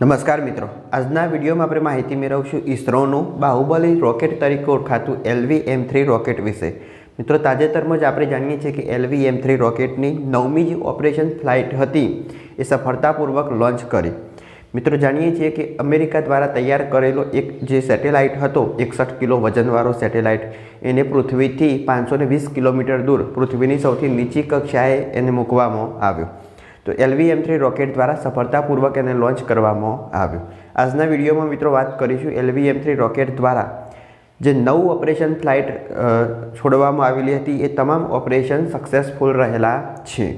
નમસ્કાર મિત્રો. આજના વિડીયોમાં આપણે માહિતી મેળવશું ઇસરોનું બાહુબલી રોકેટ તરીકે ઓળખાતું એલવી એમ થ્રી રોકેટ વિશે. મિત્રો, તાજેતરમાં જ આપણે જાણીએ છીએ કે એલવી એમ થ્રી રોકેટની નવમી જે ઓપરેશન ફ્લાઇટ હતી. એ સફળતાપૂર્વક લોન્ચ કરી. મિત્રો, જાણીએ છીએ કે અમેરિકા દ્વારા તૈયાર કરેલો એક જે સેટેલાઇટ હતો, એકસઠ કિલો વજનવાળો સેટેલાઇટ, એને પૃથ્વીથી પાંચસો વીસ કિલોમીટર દૂર, પૃથ્વીની સૌથી નીચી કક્ષાએ એને મૂકવામાં આવ્યો. તો એલવીએમ થ્રી રોકેટ દ્વારા સફળતાપૂર્વક એને લોન્ચ કરવામાં આવ્યું. આજના વિડીયોમાં મિત્રો વાત કરીશું એલવીએમ થ્રી રોકેટ દ્વારા જે નવ ઓપરેશન ફ્લાઇટ છોડવામાં આવેલી હતી, એ તમામ ઓપરેશન સક્સેસફુલ રહેલા છે.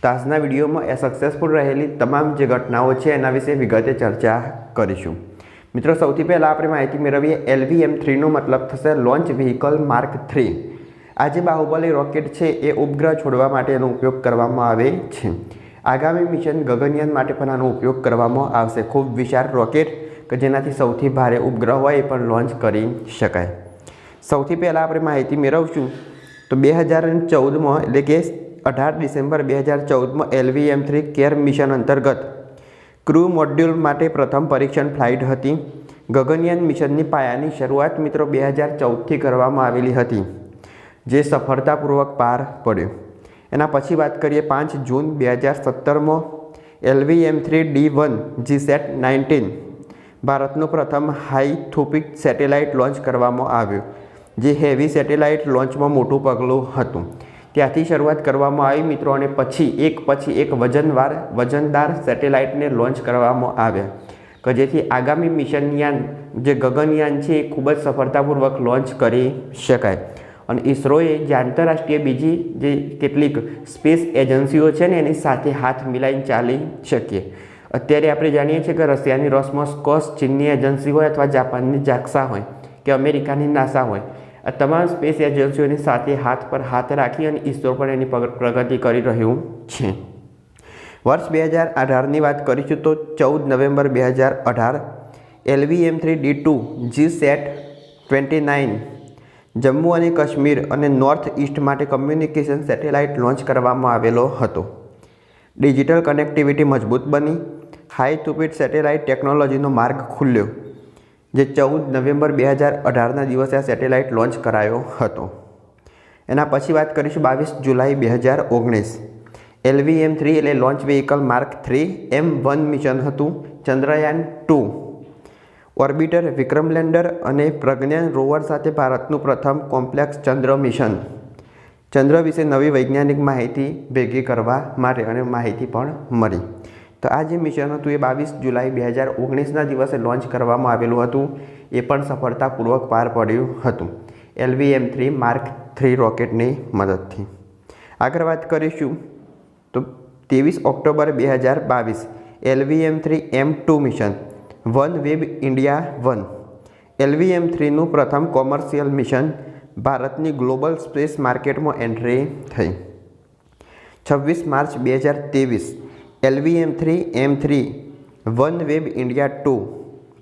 તો આજના વિડીયોમાં એ સક્સેસફુલ રહેલી તમામ જે ઘટનાઓ છે, એના વિશે વિગતે ચર્ચા કરીશું. મિત્રો, સૌથી પહેલાં આપણે માહિતી મેળવીએ એલવીએમ થ્રીનો મતલબ થશે લોન્ચ વ્હીકલ માર્ક થ્રી આ જે બાહુબલી રોકેટ છે, એ ઉપગ્રહ છોડવા માટે એનો ઉપયોગ કરવામાં આવે છે. આગામી મિશન ગગનયાન માટે પણ આનો ઉપયોગ કરવામાં આવશે. ખૂબ વિશાળ રોકેટ કે જેનાથી સૌથી ભારે ઉપગ્રહ હોય એ પણ લોન્ચ કરી શકાય. સૌથી પહેલાં આપણે માહિતી મેળવશું તો બે હજાર ચૌદમાં એટલે કે અઢાર ડિસેમ્બર બે હજાર ચૌદમાં એલવીએમ થ્રી કેર મિશન અંતર્ગત ક્રૂ મોડ્યુલ માટે પ્રથમ પરીક્ષણ ફ્લાઇટ હતી. ગગનયાન મિશનની પાયાની શરૂઆત મિત્રો બે હજાર ચૌદથી કરવામાં આવેલી હતી, જે સફળતાપૂર્વક પાર પડ્યો. એના પછી વાત કરીએ પાંચ જૂન બે હજાર સત્તરમાં LV M three D one G sat nineteen. ભારતનું પ્રથમ હાઈ થુપિક સેટેલાઇટ લોન્ચ કરવામાં આવ્યું, જે હેવી સેટેલાઇટ લોન્ચમાં મોટું પગલું હતું. ત્યાંથી શરૂઆત કરવામાં આવી મિત્રો, અને પછી, એક પછી એક વજનવાર, વજનદાર સેટેલાઇટને લોન્ચ કરવામાં આવ્યા, કે જેથી આગામી મિશનયાન, જે ગગનયાન છે, એ ખૂબ જ સફળતાપૂર્વક લોન્ચ કરી શકાય. અને ઇસરોએ જે આંતરરાષ્ટ્રીય બીજી જે કેટલીક સ્પેસ એજન્સીઓ છે ને, એની સાથે હાથ મિલાઈને ચાલી શકીએ. અત્યારે આપણે જાણીએ છીએ કે રશિયાની રોસ્મોસ્કોસ ચીનની એજન્સી હોય અથવા જાપાનની જાક્સા હોય કે અમેરિકાની નાસા હોય, આ તમામ સ્પેસ એજન્સીઓની સાથે હાથ પર હાથ રાખી અને ઇસરો પણ એની પ્રગતિ કરી રહ્યું છે. વર્ષ બે હજાર અઢારની વાત કરીશું તો ચૌદ નવેમ્બર બે હજાર અઢાર, LVM three D two G sat twenty nine Jammu અને કાશ્મીર અને નોર્થ ઇસ્ટ માટે કમ્યુનિકેશન સેટેલાઇટ લોન્ચ કરવામાં આવેલો હતો. ડિજિટલ કનેક્ટિવિટી મજબૂત બની. હાઈ ટુપીટ સેટેલાઇટ ટેકનોલોજીનો માર્ગ ખુલ્યો, જે ચૌદ નવેમ્બર બે હજાર અઢારના દિવસે આ સેટેલાઇટ લોન્ચ કરાયો હતો. એના પછી વાત કરીશું બાવીસ જુલાઈ બે હજાર ઓગણીસ. એલવીએમ થ્રી એટલે launch vehicle mark three M one mission હતું, Chandrayaan two orbiter Vikram lander અને પ્રજ્ઞાન રોવર સાથે ભારતનું પ્રથમ કોમ્પ્લેક્સ ચંદ્ર મિશન. ચંદ્ર વિશે નવી વૈજ્ઞાનિક માહિતી ભેગી કરવા માટે અને માહિતી પણ મળી. તો આ જે મિશન હતું એ બાવીસ જુલાઈ બે હજાર ઓગણીસના દિવસે લોન્ચ કરવામાં આવેલું હતું. એ પણ સફળતાપૂર્વક પાર પડ્યું હતું. એલવીએમ થ્રી માર્ક થ્રી રોકેટની મદદથી. આગળ વાત કરીશું તો ત્રેવીસ ઓક્ટોબર બે હજાર બાવીસ LVM three M two mission. One web India one. LVM થ્રીનું પ્રથમ કોમર્શિયલ મિશન ભારતની ગ્લોબલ સ્પેસ માર્કેટમાં એન્ટ્રી થઈ. છવ્વીસ માર્ચ બે હજાર ત્રેવીસ, LVM three, M three, one web India two.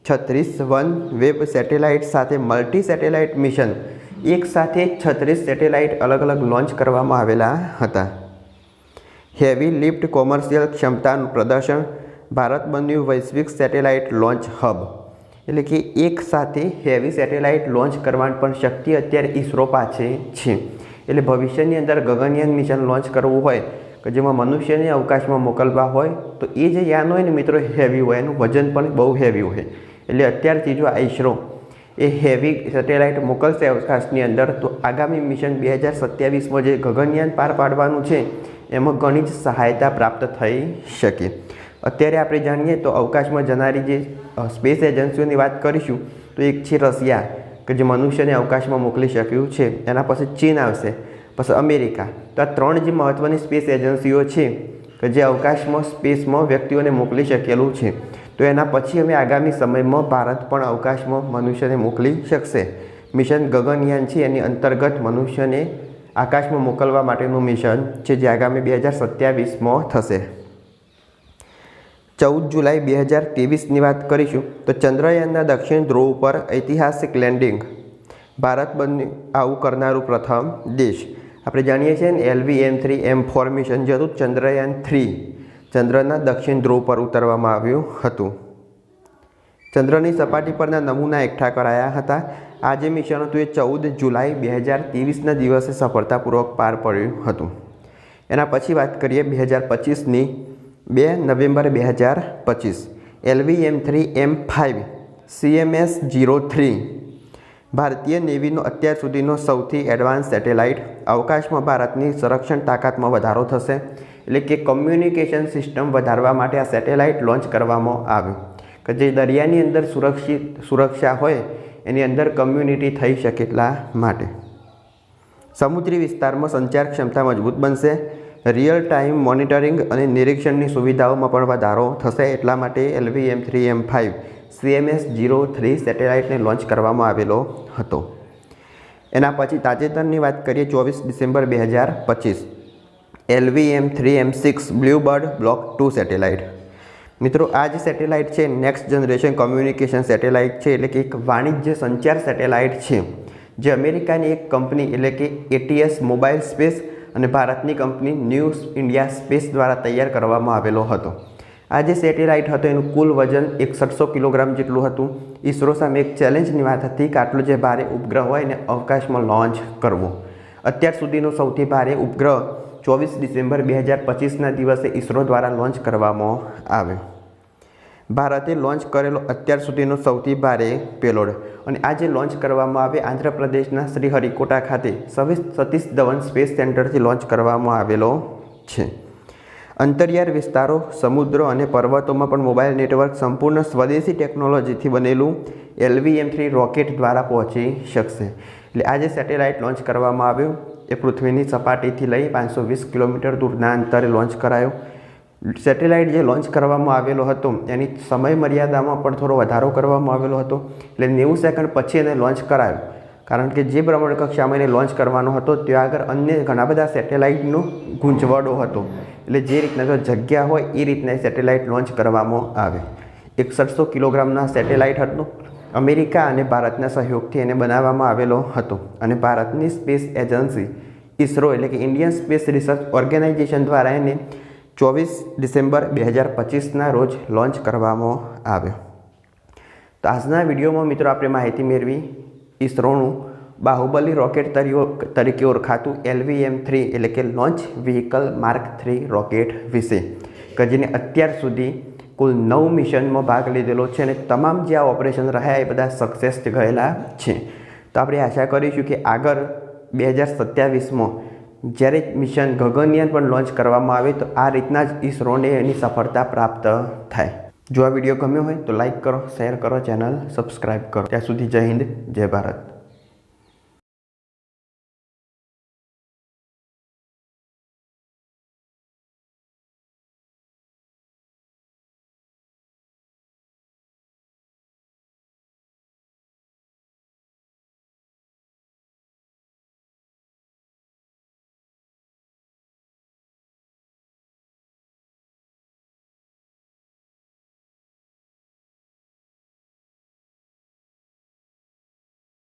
છત્રીસ વન વેબ સેટેલાઇટ સાથે મલ્ટી સેટેલાઇટ મિશન, એક સાથે છત્રીસ સેટેલાઇટ અલગ અલગ લોન્ચ કરવામાં આવેલા હતા. હેવી લિફ્ટ કોમર્શિયલ ક્ષમતાનું પ્રદર્શન ભારત બન્યું વૈશ્વિક સેટેલાઇટ લોન્ચ હબ. એટલે કે એક સાથે હેવી સેટેલાઇટ લોન્ચ કરવાની પણ શક્તિ અત્યારે ઇસરો પાસે છે. એટલે ભવિષ્યની અંદર ગગનયાન મિશન લોન્ચ કરવું હોય, કે જેમાં મનુષ્યને અવકાશમાં મોકલવા હોય, તો એ જે યાન હોય ને મિત્રો હેવી હોય, એનું વજન પણ બહુ હેવી હોય. એટલે અત્યારથી જો આ ઇસરો એ હેવી સેટેલાઇટ મોકલશે અવકાશની અંદર, તો આગામી મિશન બે હજાર સત્યાવીસમાં જે ગગનયાન પાર પાડવાનું છે, એમાં ઘણી જ સહાયતા પ્રાપ્ત થઈ શકે. અત્યારે આપણે જાણીએ તો અવકાશમાં જનારી જે સ્પેસ એજન્સીઓની વાત કરીશું, તો એક છે રશિયા, કે જે મનુષ્યને અવકાશમાં મોકલી શક્યું છે. એના પછી ચીન આવશે, પછી અમેરિકા. તો આ ત્રણ જે મહત્ત્વની સ્પેસ એજન્સીઓ છે, કે જે અવકાશમાં, સ્પેસમાં વ્યક્તિઓને મોકલી શકેલું છે, તો એના પછી અમે આગામી સમયમાં ભારત પણ અવકાશમાં મનુષ્યને મોકલી શકશે. મિશન ગગનયાન છે, એની અંતર્ગત મનુષ્યને આકાશમાં મોકલવા માટેનું મિશન છે, જે આગામી બે હજાર સત્યાવીસમાં થશે. ચૌદ જુલાઈ બે હજાર ત્રેવીસની વાત કરીશું, તો ચંદ્રયાનના દક્ષિણ ધ્રુવ પર ઐતિહાસિક લેન્ડિંગ ભારત બન્યું આવું કરનારું પ્રથમ દેશ. આપણે જાણીએ છીએ ને LV M three M four mission જે હતું ચંદ્રયાન થ્રી ચંદ્રના દક્ષિણ ધ્રુવ પર ઉતરવામાં આવ્યું હતું. ચંદ્રની સપાટી પરના નમૂના એકઠા કરાયા હતા. આ જે મિશન હતું એ ચૌદ જુલાઈ બે હજાર ત્રેવીસના દિવસે સફળતાપૂર્વક પાર પડ્યું હતું. એના પછી વાત કરીએ બે હજાર પચીસની. બે નવેમ્બર બે હજાર પચીસ. LV M three M five. CMS zero three. ભારતીય નેવીનો અત્યાર સુધીનો સૌથી એડવાન્સ સેટેલાઇટ. અવકાશમાં ભારતની સંરક્ષણ તાકાતમાં વધારો થશે એટલે કે કમ્યુનિકેશન સિસ્ટમ વધારવા માટે આ સેટેલાઇટ લોન્ચ કરવામાં આવ્યું. કે જે દરિયાની અંદર સુરક્ષિત, સુરક્ષા હોય, એની અંદર કમ્યુનિટી થઈ શકે એટલા માટે. સમુદ્રી વિસ્તારમાં સંચાર ક્ષમતા મજબૂત બનશે. રિયલ ટાઈમ મોનિટરિંગ અને નિરીક્ષણની સુવિધાઓમાં પણ વધારો થશે એટલા માટે LV M three M five CMS zero three સેટેલાઇટને launch કરવામાં આવેલો હતો. એના પછી તાજેતરની વાત કરીએ ચોવીસ ડિસેમ્બર બે હજાર પચીસ. LV M three M six BlueBird block two satellite. મિત્રો, આ જે સેટેલાઇટ છે, નેક્સ્ટ જનરેશન કોમ્યુનિકેશન સેટેલાઇટ છે, એટલે કે એક વાણિજ્ય સંચાર સેટેલાઇટ છે. જે અમેરિકાની એક કંપની, એટલે કે એટીએસ મોબાઈલ સ્પેસ અને ભારતની કંપની ન્યૂ ઇન્ડિયા સ્પેસ દ્વારા તૈયાર કરવામાં આવેલો હતો. આ જે સેટેલાઇટ હતો, એનું કુલ વજન એકસઠસો કિલોગ્રામ જેટલું હતું. ઈસરો સામે એક ચેલેન્જની વાત હતી કે આટલો જે ભારે ઉપગ્રહ હોય એને અવકાશમાં લોન્ચ કરવો. અત્યાર સુધીનો સૌથી ભારે ઉપગ્રહ ચોવીસ ડિસેમ્બર બે હજાર પચીસના દિવસે ઈસરો દ્વારા લોન્ચ કરવામાં આવ્યો. ભારતે લોન્ચ કરેલો અત્યાર સુધીનો સૌથી ભારે પેલોડ. અને આજે લોન્ચ કરવામાં આવે આંધ્રપ્રદેશના શ્રીહરિકોટા ખાતે. સવિસ સતીશ ધવન સ્પેસ સેન્ટરથી લોન્ચ કરવામાં આવેલો છે. અંતરિયાળ વિસ્તારો, સમુદ્રો અને પર્વતોમાં પણ મોબાઈલ નેટવર્ક સંપૂર્ણ સ્વદેશી ટેકનોલોજીથી બનેલું એલવીએમ થ્રી રોકેટ દ્વારા પહોંચી શકશે. એટલે આજે સેટેલાઇટ લોન્ચ કરવામાં આવ્યું. એ પૃથ્વીની સપાટીથી લઈ પાંચસો વીસ કિલોમીટર દૂરના અંતરે લોન્ચ કરાયો. સેટેલાઇટ જે લોન્ચ કરવામાં આવેલો હતો, એની સમય મર્યાદામાં પણ થોડો વધારો કરવામાં આવેલો હતો. એટલે નેવું સેકન્ડ પછી એને લોન્ચ કરાયો. કારણ કે જે ભ્રમણકક્ષામાં એને લોન્ચ કરવાનો હતો, ત્યાં આગળ અન્ય ઘણા બધા સેટેલાઇટનો ગૂંચવડો હતો. એટલે જે રીતના જો જગ્યા હોય, એ રીતના સેટેલાઇટ લોન્ચ કરવામાં આવે. એકસઠસો કિલોગ્રામના સેટેલાઇટ હતો. અમેરિકા અને ભારતના સહયોગથી એને બનાવવામાં આવેલો હતો. અને ભારતની સ્પેસ એજન્સી ઇસરો એટલે કે ઇન્ડિયન સ્પેસ રિસર્ચ ઓર્ગેનાઇઝેશન દ્વારા એને ચોવીસ ડિસેમ્બર બે હજાર પચીસના રોજ લોન્ચ કરવામાં આવ્યો. તો આજના વિડીયોમાં મિત્રો આપણે માહિતી મેળવી. ઇસરોનું બાહુબલી રોકેટ તરીકે ઓળખાતું એલવીએમ થ્રી એટલે કે launch vehicle mark three rocket વિશે, કે જેને અત્યાર સુધી કુલ નવ મિશનમાં ભાગ લીધેલો છે અને તમામ જે આ ઓપરેશન રહ્યા એ બધા સક્સેસ ગયેલા છે. તો આપણે આશા કરીશું કે આગળ બે હજાર સત્યાવીસમાં જ્યારે મિશન ગગનયાન પણ લોન્ચ કરવામાં આવે તો આ રીતના જ ઈસરોને એની સફળતા પ્રાપ્ત થાય. જો આ વીડિયો ગમ્યો હોય તો લાઈક કરો શેર કરો ચેનલ સબસ્ક્રાઈબ કરો. ત્યાં સુધી જય હિન્દ, જય ભારત.